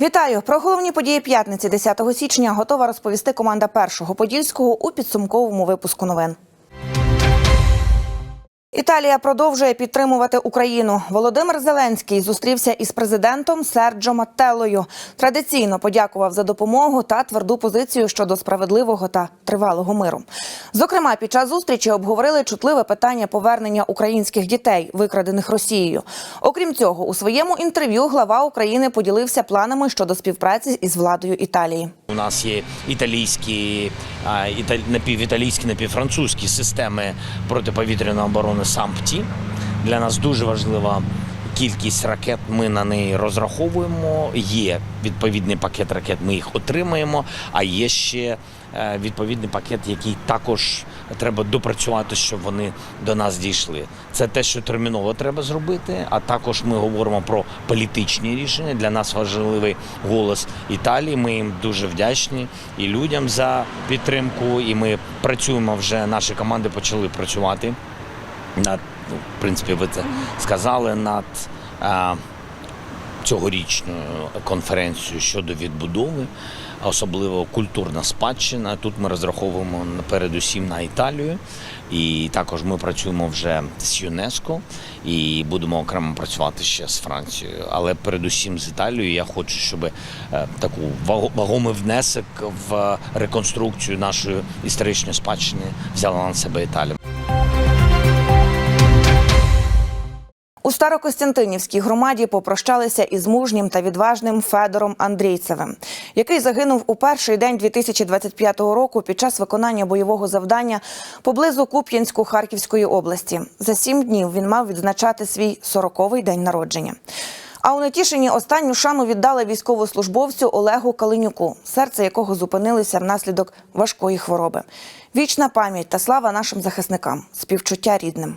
Вітаю! Про головні події п'ятниці 10 січня готова розповісти команда першого подільського у підсумковому випуску новин. Італія продовжує підтримувати Україну. Володимир Зеленський зустрівся із президентом Серджо Маттеллою. Традиційно подякував за допомогу та тверду позицію щодо справедливого та тривалого миру. Зокрема, під час зустрічі обговорили чутливе питання повернення українських дітей, викрадених Росією. Окрім цього, у своєму інтерв'ю глава України поділився планами щодо співпраці із владою Італії. У нас є італійські, напівіталійські, напівфранцузькі системи протиповітряної оборони САМПТІ. Для нас дуже важлива кількість ракет. Ми на неї розраховуємо. Є відповідний пакет ракет, ми їх отримаємо. А є ще е, відповідний пакет, який також треба допрацювати, щоб вони до нас дійшли. Це те, що терміново треба зробити. А також ми говоримо про політичні рішення. Для нас важливий голос Італії. Ми їм дуже вдячні і людям за підтримку. І ми працюємо вже. Наші команди почали працювати над, ну, в принципі, ви це сказали над. А, Цьогорічною конференцією щодо відбудови, особливо культурна спадщина. Тут ми розраховуємо передусім на Італію, і також ми працюємо вже з ЮНЕСКО і будемо окремо працювати ще з Францією. Але передусім з Італією я хочу, щоб е, таку вагомий внесок в реконструкцію нашої історичної спадщини взяла на себе Італія. У Старокостянтинівській громаді попрощалися із мужнім та відважним Федором Андрійцевим, який загинув у перший день 2025 року під час виконання бойового завдання поблизу Куп'янську Харківської області. За сім днів він мав відзначати свій 40-й день народження. А у Нетішині останню шану віддали військовослужбовцю Олегу Калинюку, серце якого зупинилося внаслідок важкої хвороби. Вічна пам'ять та слава нашим захисникам, співчуття рідним.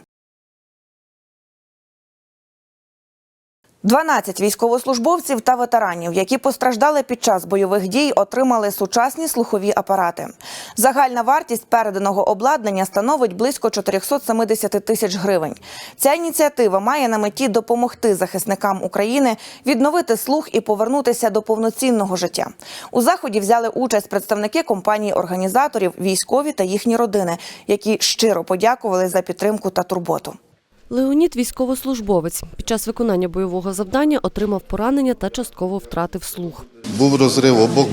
12 військовослужбовців та ветеранів, які постраждали під час бойових дій, отримали сучасні слухові апарати. Загальна вартість переданого обладнання становить близько 470 тисяч гривень. Ця ініціатива має на меті допомогти захисникам України відновити слух і повернутися до повноцінного життя. У заході взяли участь представники компанії організаторів, військові та їхні родини, які щиро подякували за підтримку та турботу. Леонід військовослужбовець. Під час виконання бойового завдання отримав поранення та частково втратив слух. Був розрив обох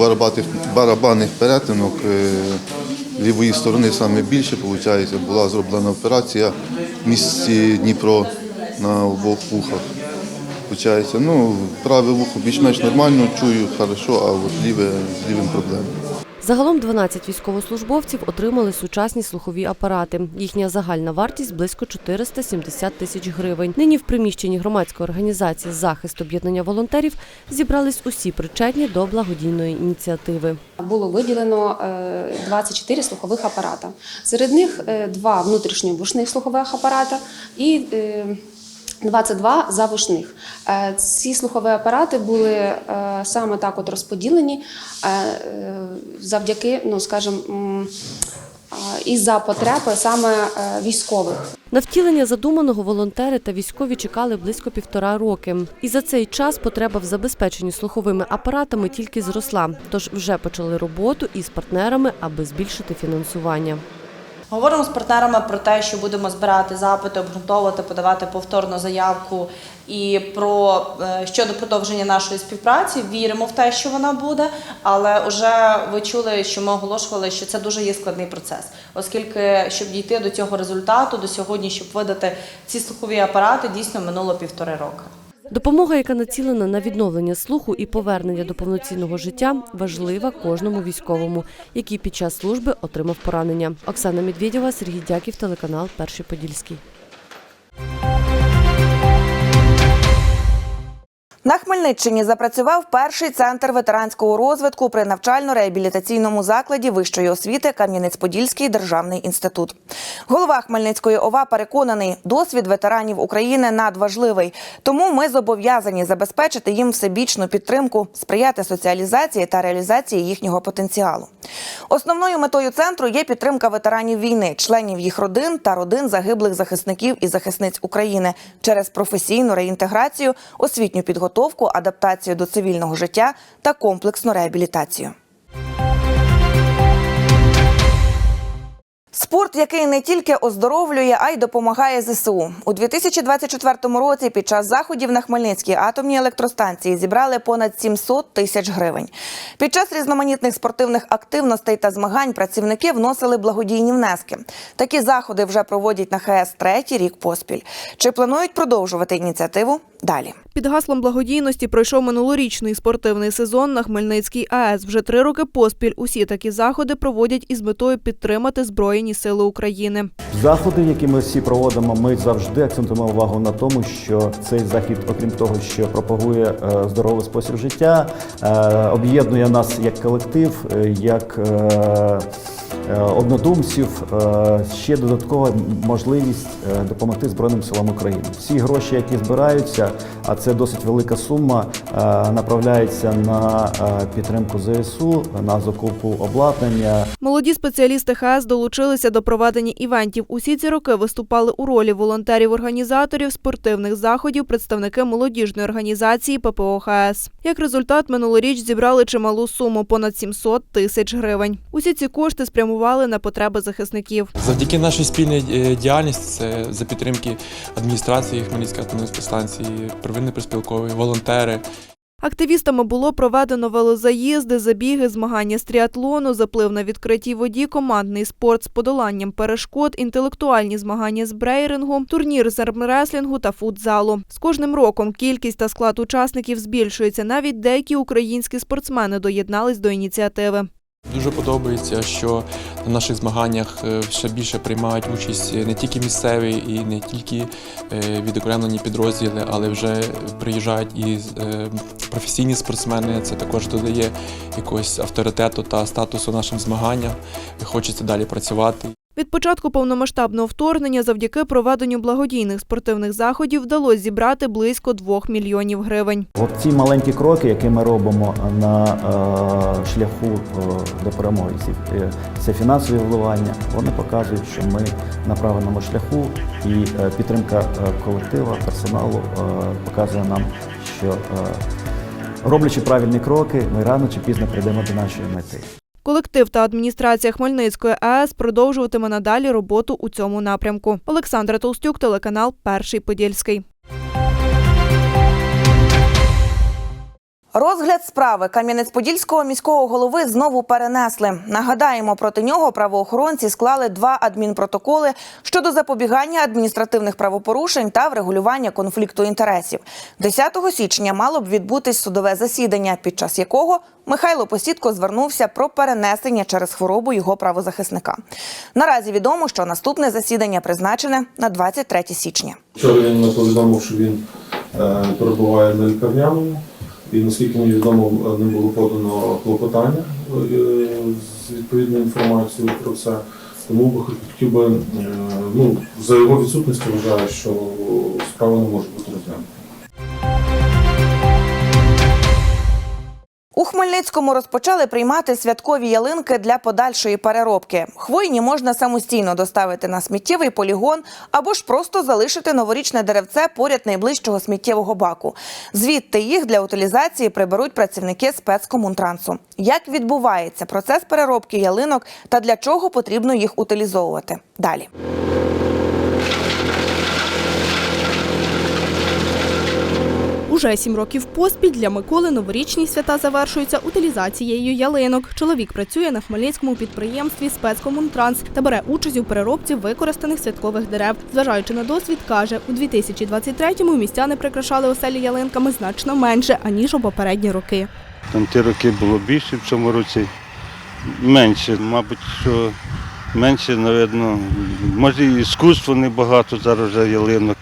барабанних перетинок е, лівої сторони саме більше, виходить, була зроблена операція в місті Дніпро на обох вухах. Получається, ну, праве вухо більш-менш нормально, чую хорошо, а от ліве з лівим проблем. Загалом 12 військовослужбовців отримали сучасні слухові апарати. Їхня загальна вартість близько 470 тисяч гривень. Нині в приміщенні громадської організації захист об'єднання волонтерів зібрались усі причетні до благодійної ініціативи. Було виділено е, 24 слухових апарата. Серед них е, два внутрішньовушних слухових апарата і е, 22 завушних. Е, Ці слухові апарати були е, саме так от розподілені е, завдяки, ну скажімо, і за потреби саме військових. На втілення задуманого волонтери та військові чекали близько півтора роки. І за цей час потреба в забезпеченні слуховими апаратами тільки зросла. Тож вже почали роботу із партнерами, аби збільшити фінансування. Говоримо з партнерами про те, що будемо збирати запити, обґрунтовувати, подавати повторну заявку і про е, щодо продовження нашої співпраці. Віримо в те, що вона буде, але вже ви чули, що ми оголошували, що це дуже є складний процес, оскільки щоб дійти до цього результату, до сьогодні, щоб видати ці слухові апарати, дійсно минуло півтори роки. Допомога, яка націлена на відновлення слуху і повернення до повноцінного життя, важлива кожному військовому, який під час служби отримав поранення. Оксана Медведєва, Сергій Дяків, телеканал Перший Подільський. На Хмельниччині запрацював перший центр ветеранського розвитку при навчально-реабілітаційному закладі вищої освіти Кам'янець-Подільський державний інститут. Голова Хмельницької ОВА переконаний, досвід ветеранів України надважливий, тому ми зобов'язані забезпечити їм всебічну підтримку, сприяти соціалізації та реалізації їхнього потенціалу. Основною метою центру є підтримка ветеранів війни, членів їх родин та родин загиблих захисників і захисниць України через професійну реінтеграцію, освітню підготовку підготовку, адаптацію до цивільного життя та комплексну реабілітацію. Спорт, який не тільки оздоровлює, а й допомагає ЗСУ. У 2024 році під час заходів на Хмельницькій атомній електростанції зібрали понад 700 тисяч гривень. Під час різноманітних спортивних активностей та змагань працівники вносили благодійні внески. Такі заходи вже проводять на ХС третій рік поспіль. Чи планують продовжувати ініціативу? Далі. Під гаслом благодійності пройшов минулорічний спортивний сезон на Хмельницькій АЕС. Вже три роки поспіль усі такі заходи проводять із метою підтримати Збройні Сили України. Заходи, які ми всі проводимо, ми завжди акцентуємо увагу на тому, що цей захід, окрім того, що пропагує е, здоровий спосіб життя, е, об'єднує нас як колектив, е, як однодумців. Ще додаткова можливість допомогти Збройним силам України. Всі гроші, які збираються, а це досить велика сума, направляється на підтримку ЗСУ, на закупу обладнання, Молоді спеціалісти ХАЕС долучилися до проведення івентів. Усі ці роки виступали у ролі волонтерів-організаторів спортивних заходів, представники молодіжної організації ППО ХАЕС. Як результат, минулоріч зібрали чималу суму понад 700 тисяч гривень. Усі ці кошти спрямували на потреби захисників. Завдяки нашій спільній е, діяльності, це за підтримки адміністрації Хмельницької атомної станції, первинний приспілковий, волонтери. Активістами було проведено велозаїзди, забіги, змагання з тріатлону, заплив на відкритій воді, командний спорт з подоланням перешкод, інтелектуальні змагання з брейрингу, турнір з армреслінгу та футзалу. З кожним роком кількість та склад учасників збільшується. Навіть деякі українські спортсмени доєднались до ініціативи. Дуже подобається, що на наших змаганнях е, ще більше приймають участь не тільки місцеві і не тільки е, відокремлені підрозділи, але вже приїжджають і е, професійні спортсмени. Це також додає якогось авторитету та статусу нашим змаганням. Хочеться далі працювати. Від початку повномасштабного вторгнення завдяки проведенню благодійних спортивних заходів вдалося зібрати близько 2 мільйонів гривень. Ці маленькі кроки, які ми робимо на е, шляху е, до перемоги, е, це фінансові вливання, вони показують, що ми на правильному шляху, і підтримка колектива, персоналу показує нам, що роблячи правильні кроки, ми рано чи пізно прийдемо до нашої мети. Колектив та адміністрація Хмельницької АЕС продовжуватиме надалі роботу у цьому напрямку. Олександра Толстюк, телеканал Перший Подільський. Розгляд справи Кам'янець-Подільського міського голови знову перенесли. Нагадаємо, проти нього правоохоронці склали два адмінпротоколи щодо запобігання адміністративних правопорушень та врегулювання конфлікту інтересів. 10 січня мало б відбутись судове засідання, під час якого Михайло Посідко звернувся про перенесення через хворобу його правозахисника. Наразі відомо, що наступне засідання призначене на 23 січня. Вчора він повідомив, що він е, перебуває на лікарняному, і наскільки мені відомо, не було подано клопотання е, з відповідною інформацією про це. Тому би хотів би, е, ну, за його відсутністю вважаю, що справа не може бути розглянута. У Хмельницькому розпочали приймати святкові ялинки для подальшої переробки. Хвойні можна самостійно доставити на сміттєвий полігон або ж просто залишити новорічне деревце поряд найближчого сміттєвого баку. Звідти їх для утилізації приберуть працівники спецкомунтрансу. Як відбувається процес переробки ялинок та для чого потрібно їх утилізовувати? Далі. Уже сім років поспіль для Миколи новорічні свята завершуються утилізацією ялинок. Чоловік працює на хмельницькому підприємстві спецкомунтранс та бере участь у переробці використаних святкових дерев. Зважаючи на досвід, каже, у 2023-му містяни прикрашали оселі ялинками значно менше аніж у попередні роки. Там ті роки було більше, в цьому році менше. Мабуть, що менше, напевно, може і іскусство небагато зараз вже ялинок.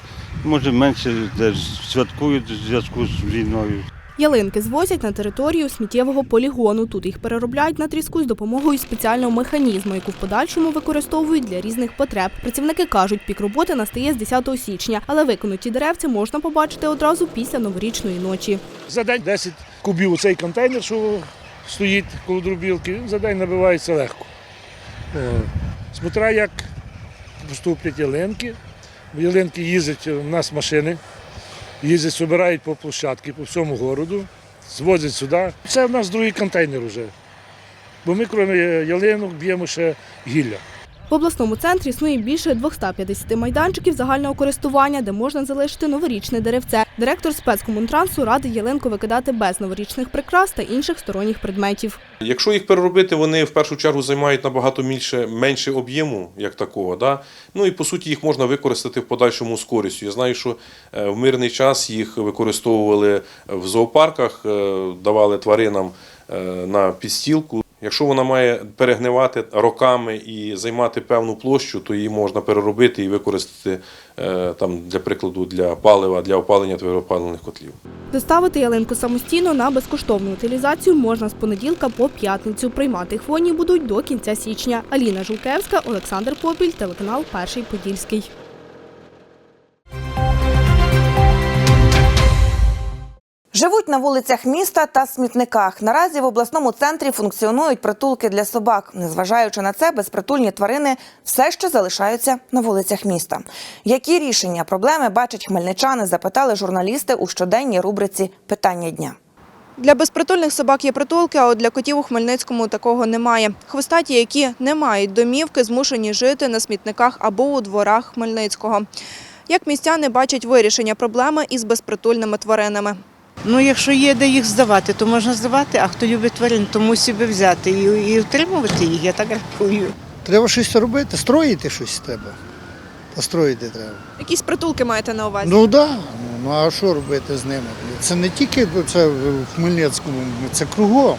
Може менше де ж святкують в зв'язку з війною. Ялинки звозять на територію сміттєвого полігону. Тут їх переробляють на тріску з допомогою спеціального механізму, яку в подальшому використовують для різних потреб. Працівники кажуть, пік роботи настає з 10 січня, але виконуті деревці можна побачити одразу після новорічної ночі. За день 10 кубів у цей контейнер, що стоїть коло дробілки, він за день набивається легко. Е, Смотря як поступлять ялинки. Бо ялинки їздять у нас машини їздять, збирають по площадці по всьому городу, звозять сюди. Це в нас другий контейнер вже. Бо ми, крім ялинок, б'ємо ще гілля. В обласному центрі існує більше 250 майданчиків загального користування, де можна залишити новорічне деревце. Директор спецкомунтрансу радить ялинку викидати без новорічних прикрас та інших сторонніх предметів. Якщо їх переробити, вони в першу чергу займають набагато більше, менше об'єму, як такого. Да? Ну і по суті їх можна використати в подальшому з користю. Я знаю, що е, в мирний час їх використовували в зоопарках, е, давали тваринам е, на підстілку. Якщо вона має перегнивати роками і займати певну площу, то її можна переробити і використати е, там, для прикладу для палива, для опалення твердопаливних котлів. Доставити ялинку самостійно на безкоштовну утилізацію можна з понеділка по п'ятницю. Приймати хвойні будуть до кінця січня. Аліна Жулкевська, Олександр Попіль, телеканал Перший Подільський. Живуть на вулицях міста та смітниках. Наразі в обласному центрі функціонують притулки для собак. Незважаючи на це, безпритульні тварини все ще залишаються на вулицях міста. Які рішення проблеми бачать хмельничани? Запитали журналісти у щоденній рубриці Питання дня. Для безпритульних собак є притулки, а от для котів у Хмельницькому такого немає. Хвостаті, які не мають домівки, змушені жити на смітниках або у дворах Хмельницького. Як містяни бачать вирішення проблеми із безпритульними тваринами? Ну, якщо є де їх здавати, то можна здавати, а хто любить тварин, то мусить би взяти і, і утримувати їх, я так рахую. Треба щось робити, строїти щось треба. Построїти треба. Якісь притулки маєте на увазі? Ну так, да. ну а що робити з ними? Це не тільки це в Хмельницькому, це кругом.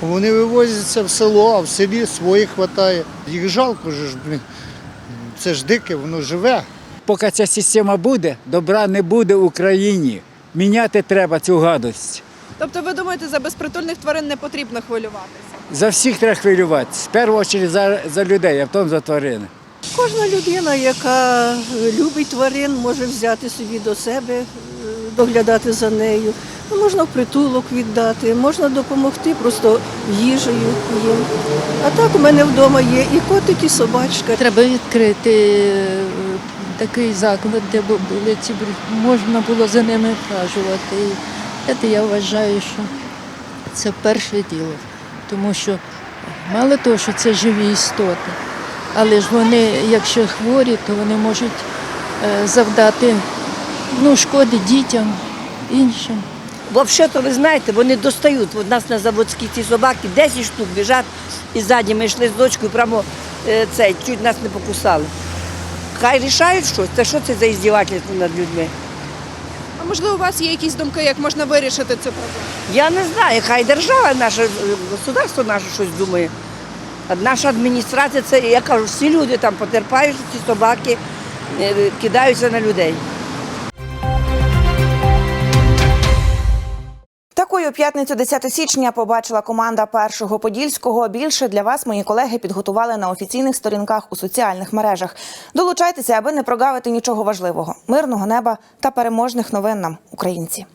Вони вивозяться в село, а в селі своїх вистачає. Їх жалко ж, блін. Це ж дике, воно живе. Поки ця система буде, добра не буде в Україні. Міняти треба цю гадость. Тобто ви думаєте, за безпритульних тварин не потрібно хвилюватися? За всіх треба хвилюватися. В першу чергу за, за людей, а потім за тварини. Кожна людина, яка любить тварин, може взяти собі до себе, е, доглядати за нею. Ну, Можна в притулок віддати, можна допомогти просто їжею їм. А так у мене вдома є і котик, і собачка. Треба відкрити е, такий заклад, де були ці можна було за ними вхажувати. І Це я вважаю, що це перше діло, тому що мало того, що це живі істоти, але ж вони, якщо хворі, то вони можуть е, завдати ну, шкоди дітям, іншим. Взагалі-то, ви знаєте, вони достають. У нас на заводській ці собаки 10 штук біжать і ззаді ми йшли з дочкою, прямо е, цей, чуть нас не покусали. Хай рішають щось. Це що це за іздівательство над людьми? А можливо, у вас є якісь думки, як можна вирішити цю проблему? Я не знаю, хай держава наша, государство наше щось думає. А наша адміністрація, це, я кажу, всі люди там потерпають, ці собаки е, кидаються на людей. У п'ятницю 10 січня побачила команда першого подільського. Більше для вас мої колеги підготували на офіційних сторінках у соціальних мережах. Долучайтеся, аби не прогавити нічого важливого, мирного неба та переможних новин нам, українці.